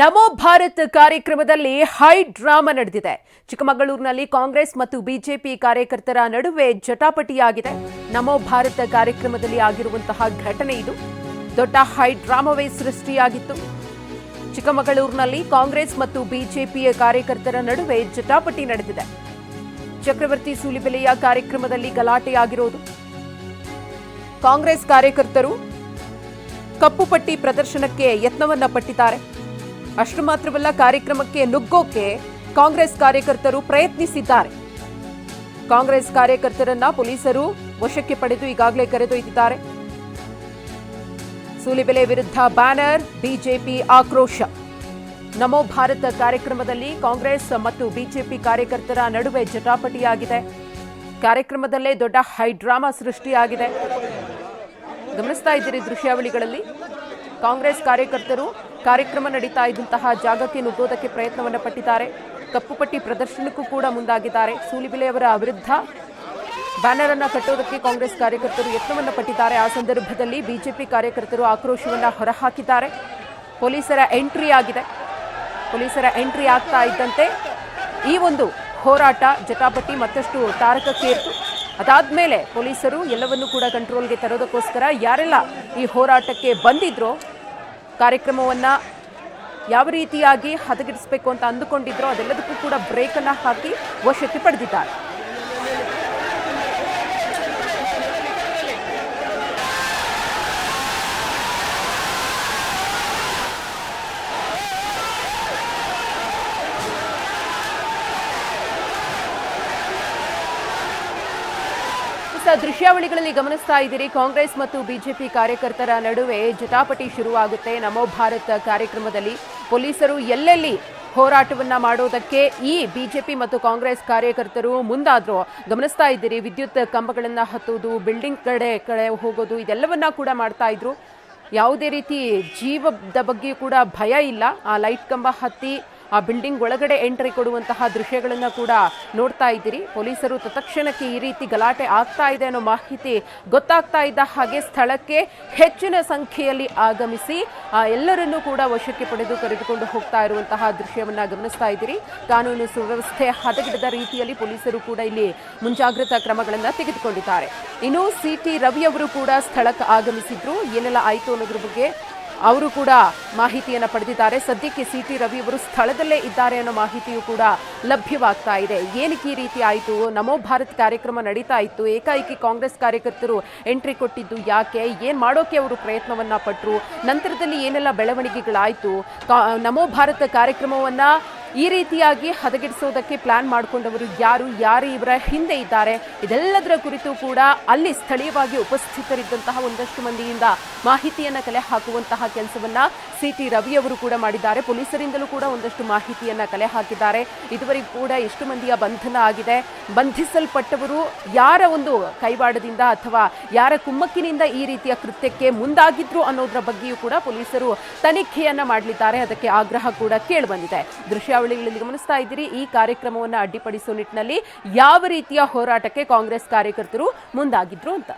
ನಮೋ ಭಾರತ್ ಕಾರ್ಯಕ್ರಮದಲ್ಲಿ high drama ನಡೆದಿದೆ. ಚಿಕ್ಕಮಗಳೂರಿನಲ್ಲಿ ಕಾಂಗ್ರೆಸ್ ಮತ್ತು ಬಿಜೆಪಿ ಕಾರ್ಯಕರ್ತರ ನಡುವೆ ಜಟಾಪಟಿಯಾಗಿದೆ. ನಮೋ ಭಾರತ್ ಕಾರ್ಯಕ್ರಮದಲ್ಲಿ ಆಗಿರುವಂತಹ ಘಟನೆ ಇದು. ದೊಡ್ಡ ಹೈ ಡ್ರಾಮಾವೇ ಸೃಷ್ಟಿಯಾಗಿತ್ತು. ಚಿಕ್ಕಮಗಳೂರಿನಲ್ಲಿ ಕಾಂಗ್ರೆಸ್ ಮತ್ತು ಬಿಜೆಪಿಯ ಕಾರ್ಯಕರ್ತರ ನಡುವೆ ಜಟಾಪಟಿ ನಡೆದಿದೆ. ಚಕ್ರವರ್ತಿ ಸೂಲಿಬೆಲೆಯ ಕಾರ್ಯಕ್ರಮದಲ್ಲಿ ಗಲಾಟೆಯಾಗಿರೋದು. ಕಾಂಗ್ರೆಸ್ ಕಾರ್ಯಕರ್ತರು ಕಪ್ಪು ಪಟ್ಟಿ ಪ್ರದರ್ಶನಕ್ಕೆ ಯತ್ನವನ್ನ ಪಟ್ಟಿದ್ದಾರೆ. ಅಷ್ಟು ಮಾತ್ರವಲ್ಲ ಕಾರ್ಯಕ್ರಮಕ್ಕೆ ನುಗ್ಗೋಕೆ ಕಾಂಗ್ರೆಸ್ ಕಾರ್ಯಕರ್ತರು ಪ್ರಯತ್ನಿಸಿದ್ದಾರೆ. ಕಾಂಗ್ರೆಸ್ ಕಾರ್ಯಕರ್ತರನ್ನ ಪೊಲೀಸರು ವಶಕ್ಕೆ ಪಡೆದು ಈಗಾಗಲೇ ಕರೆದೊಯ್ದಿದ್ದಾರೆ. ಸೂಲಿಬೆಲೆ ವಿರುದ್ಧ ಬ್ಯಾನರ್, ಬಿಜೆಪಿ ಆಕ್ರೋಶ. ನಮೋ ಭಾರತ ಕಾರ್ಯಕ್ರಮದಲ್ಲಿ ಕಾಂಗ್ರೆಸ್ ಮತ್ತು ಬಿಜೆಪಿ ಕಾರ್ಯಕರ್ತರ ನಡುವೆ ಜಟಾಪಟಿಯಾಗಿದೆ. ಕಾರ್ಯಕ್ರಮದಲ್ಲೇ ದೊಡ್ಡ ಹೈಡ್ರಾಮಾ ಸೃಷ್ಟಿಯಾಗಿದೆ. ಗಮನಿಸ್ತಾ ಇದ್ದೀರಿ ದೃಶ್ಯಾವಳಿಗಳಲ್ಲಿ. ಕಾಂಗ್ರೆಸ್ ಕಾರ್ಯಕರ್ತರು ಕಾರ್ಯಕ್ರಮ ನಡೀತಾ ಇದ್ದಂತಹ ಜಾಗಕ್ಕೆ ನುಗ್ಗೋದಕ್ಕೆ ಪ್ರಯತ್ನವನ್ನು ಪಟ್ಟಿದ್ದಾರೆ. ಕಪ್ಪು ಪಟ್ಟಿ ಪ್ರದರ್ಶನಕ್ಕೂ ಕೂಡ ಮುಂದಾಗಿದ್ದಾರೆ. ಸೂಲಿಬೆಲೆಯವರ ವಿರುದ್ಧ ಬ್ಯಾನರ್ ಅನ್ನು ಕಟ್ಟೋದಕ್ಕೆ ಕಾಂಗ್ರೆಸ್ ಕಾರ್ಯಕರ್ತರು ಯತ್ನವನ್ನು ಪಟ್ಟಿದ್ದಾರೆ. ಆ ಸಂದರ್ಭದಲ್ಲಿ ಬಿಜೆಪಿ ಕಾರ್ಯಕರ್ತರು ಆಕ್ರೋಶವನ್ನು ಹೊರಹಾಕಿದ್ದಾರೆ. ಪೊಲೀಸರ ಎಂಟ್ರಿ ಆಗಿದೆ. ಪೊಲೀಸರ ಎಂಟ್ರಿ ಆಗ್ತಾ ಇದ್ದಂತೆ ಈ ಒಂದು ಹೋರಾಟ ಜಟಾಪಟ್ಟಿ ಮತ್ತಷ್ಟು ತಾರಕಕ್ಕೇರಿತು ಅದಾದ್ಮೇಲೆ ಪೊಲೀಸರು ಎಲ್ಲವನ್ನೂ ಕೂಡ ಕಂಟ್ರೋಲ್ಗೆ ತರೋದಕ್ಕೋಸ್ಕರ ಯಾರೆಲ್ಲ ಈ ಹೋರಾಟಕ್ಕೆ ಬಂದಿದ್ರೋ ಕಾರ್ಯಕ್ರಮವನ್ನ ಯಾವ ರೀತಿಯಾಗಿ ಹದಗೆಡಿಸಬೇಕು ಅಂತ ಅಂದುಕೊಂಡಿದ್ರೋ ಅದೆಲ್ಲದಕ್ಕೂ ಕೂಡ ಬ್ರೇಕನ್ನು ಹಾಕಿ ವಶಕ್ಕೆ ಪಡೆದಿದ್ದಾರೆ. ದೃಶ್ಯಾವಳಿಗಳಲ್ಲಿ ಗಮನಿಸ್ತಾ ಇದ್ದೀರಿ. ಕಾಂಗ್ರೆಸ್ ಮತ್ತು ಬಿಜೆಪಿ ಕಾರ್ಯಕರ್ತರ ನಡುವೆ ಜಟಾಪಟಿ ಶುರುವಾಗುತ್ತೆ. ನಮೋ ಭಾರತ್ ಕಾರ್ಯಕ್ರಮದಲ್ಲಿ ಪೊಲೀಸರು ಎಲ್ಲೆಲ್ಲಿ ಹೋರಾಟವನ್ನ ಮಾಡೋದಕ್ಕೆ ಈ ಬಿಜೆಪಿ ಮತ್ತು ಕಾಂಗ್ರೆಸ್ ಕಾರ್ಯಕರ್ತರು ಮುಂದಾದ್ರು ಗಮನಿಸ್ತಾ ಇದ್ದೀರಿ. ವಿದ್ಯುತ್ ಕಂಬಗಳನ್ನ ಹತ್ತೋದು, ಬಿಲ್ಡಿಂಗ್ ಕಡೆ ಕಡೆ ಹೋಗೋದು, ಇದೆಲ್ಲವನ್ನ ಕೂಡ ಮಾಡ್ತಾ ಇದ್ರು. ಯಾವುದೇ ರೀತಿ ಜೀವದ ಬಗ್ಗೆ ಕೂಡ ಭಯ ಇಲ್ಲ. ಆ ಲೈಟ್ ಕಂಬ ಹತ್ತಿ ಆ ಬಿಲ್ಡಿಂಗ್ ಒಳಗಡೆ ಎಂಟ್ರಿ ಕೊಡುವಂತಹ ದೃಶ್ಯಗಳನ್ನು ಕೂಡ ನೋಡ್ತಾ ಇದ್ದೀರಿ. ಪೊಲೀಸರು ತತ್ಕ್ಷಣಕ್ಕೆ ಈ ರೀತಿ ಗಲಾಟೆ ಆಗ್ತಾ ಇದೆ ಅನ್ನೋ ಮಾಹಿತಿ ಗೊತ್ತಾಗ್ತಾ ಇದ್ದ ಹಾಗೆ ಸ್ಥಳಕ್ಕೆ ಹೆಚ್ಚಿನ ಸಂಖ್ಯೆಯಲ್ಲಿ ಆಗಮಿಸಿ, ಆ, ಎಲ್ಲರನ್ನೂ ಕೂಡ ವಶಕ್ಕೆ ಪಡೆದು ಕರೆದುಕೊಂಡು ಹೋಗ್ತಾ ಇರುವಂತಹ ದೃಶ್ಯವನ್ನ ಗಮನಿಸ್ತಾ ಇದ್ದೀರಿ. ಕಾನೂನು ಸುವ್ಯವಸ್ಥೆ ಹದಗೆಡದ ರೀತಿಯಲ್ಲಿ ಪೊಲೀಸರು ಕೂಡ ಇಲ್ಲಿ ಮುಂಜಾಗ್ರತಾ ಕ್ರಮಗಳನ್ನು ತೆಗೆದುಕೊಂಡಿದ್ದಾರೆ. ಇನ್ನು ಸಿ ಟಿ ರವಿ ಅವರು ಕೂಡ ಸ್ಥಳಕ್ಕೆ ಆಗಮಿಸಿದ್ರು. ಏನೆಲ್ಲ ಆಯಿತು ಅನ್ನೋದ್ರ ಬಗ್ಗೆ ಅವರು ಕೂಡ ಮಾಹಿತಿಯನ್ನು ಪಡೆದಿದ್ದಾರೆ. ಸದ್ಯಕ್ಕೆ ಸಿ ಟಿ ರವಿ ಅವರು ಸ್ಥಳದಲ್ಲೇ ಇದ್ದಾರೆ ಅನ್ನೋ ಮಾಹಿತಿಯು ಕೂಡ ಲಭ್ಯವಾಗ್ತಾ ಇದೆ. ಏನಕ್ಕೆ ಈ ರೀತಿ ಆಯಿತು? ನಮೋ ಭಾರತ್ ಕಾರ್ಯಕ್ರಮ ನಡೀತಾ ಇತ್ತು. ಏಕಾಏಕಿ ಕಾಂಗ್ರೆಸ್ ಕಾರ್ಯಕರ್ತರು ಎಂಟ್ರಿ ಕೊಟ್ಟಿದ್ದು ಯಾಕೆ? ಏನು ಮಾಡೋಕೆ ಅವರು ಪ್ರಯತ್ನವನ್ನು ಪಟ್ಟರು ನಂತರದಲ್ಲಿ ಏನೆಲ್ಲ ಬೆಳವಣಿಗೆಗಳಾಯಿತು? ನಮೋ ಭಾರತ ಕಾರ್ಯಕ್ರಮವನ್ನ ಈ ರೀತಿಯಾಗಿ ಹದಗೆಡಿಸೋದಕ್ಕೆ ಪ್ಲಾನ್ ಮಾಡಿಕೊಂಡವರು ಯಾರು ಯಾರು ಇವರ ಹಿಂದೆ ಇದ್ದಾರೆ, ಇದೆಲ್ಲದರ ಕುರಿತು ಕೂಡ ಅಲ್ಲಿ ಸ್ಥಳೀಯವಾಗಿ ಉಪಸ್ಥಿತರಿದ್ದಂತಹ ಒಂದಷ್ಟು ಮಂದಿಯಿಂದ ಮಾಹಿತಿಯನ್ನು ಕಲೆ ಹಾಕುವಂತಹ ಕೆಲಸವನ್ನ ಸಿ ಟಿ ರವಿಯವರು ಕೂಡ ಮಾಡಿದ್ದಾರೆ. ಪೊಲೀಸರಿಂದಲೂ ಕೂಡ ಒಂದಷ್ಟು ಮಾಹಿತಿಯನ್ನ ಕಲೆ ಹಾಕಿದ್ದಾರೆ. ಇದುವರೆಗೂ ಕೂಡ ಎಷ್ಟು ಮಂದಿಯ ಬಂಧನ ಆಗಿದೆ, ಬಂಧಿಸಲ್ಪಟ್ಟವರು ಯಾರ ಒಂದು ಕೈವಾಡದಿಂದ ಅಥವಾ ಯಾರ ಕುಮ್ಮಕ್ಕಿನಿಂದ ಈ ರೀತಿಯ ಕೃತ್ಯಕ್ಕೆ ಮುಂದಾಗಿದ್ರು ಅನ್ನೋದರ ಬಗ್ಗೆಯೂ ಕೂಡ ಪೊಲೀಸರು ತನಿಖೆಯನ್ನ ಮಾಡಲಿದ್ದಾರೆ. ಅದಕ್ಕೆ ಆಗ್ರಹ ಕೂಡ ಕೇಳಿಬಂದಿದೆ ದೃಶ್ಯಾವಳಿಗಳಲ್ಲಿ ಗಮನಿಸ್ತಾ ಇದ್ದೀರಿ. ಈ ಕಾರ್ಯಕ್ರಮವನ್ನು ಅಡ್ಡಿಪಡಿಸುವ ನಿಟ್ಟಿನಲ್ಲಿ ಯಾವ ರೀತಿಯ ಹೋರಾಟಕ್ಕೆ ಕಾಂಗ್ರೆಸ್ ಕಾರ್ಯಕರ್ತರು ಮುಂದಾಗಿದ್ರು ಅಂತ.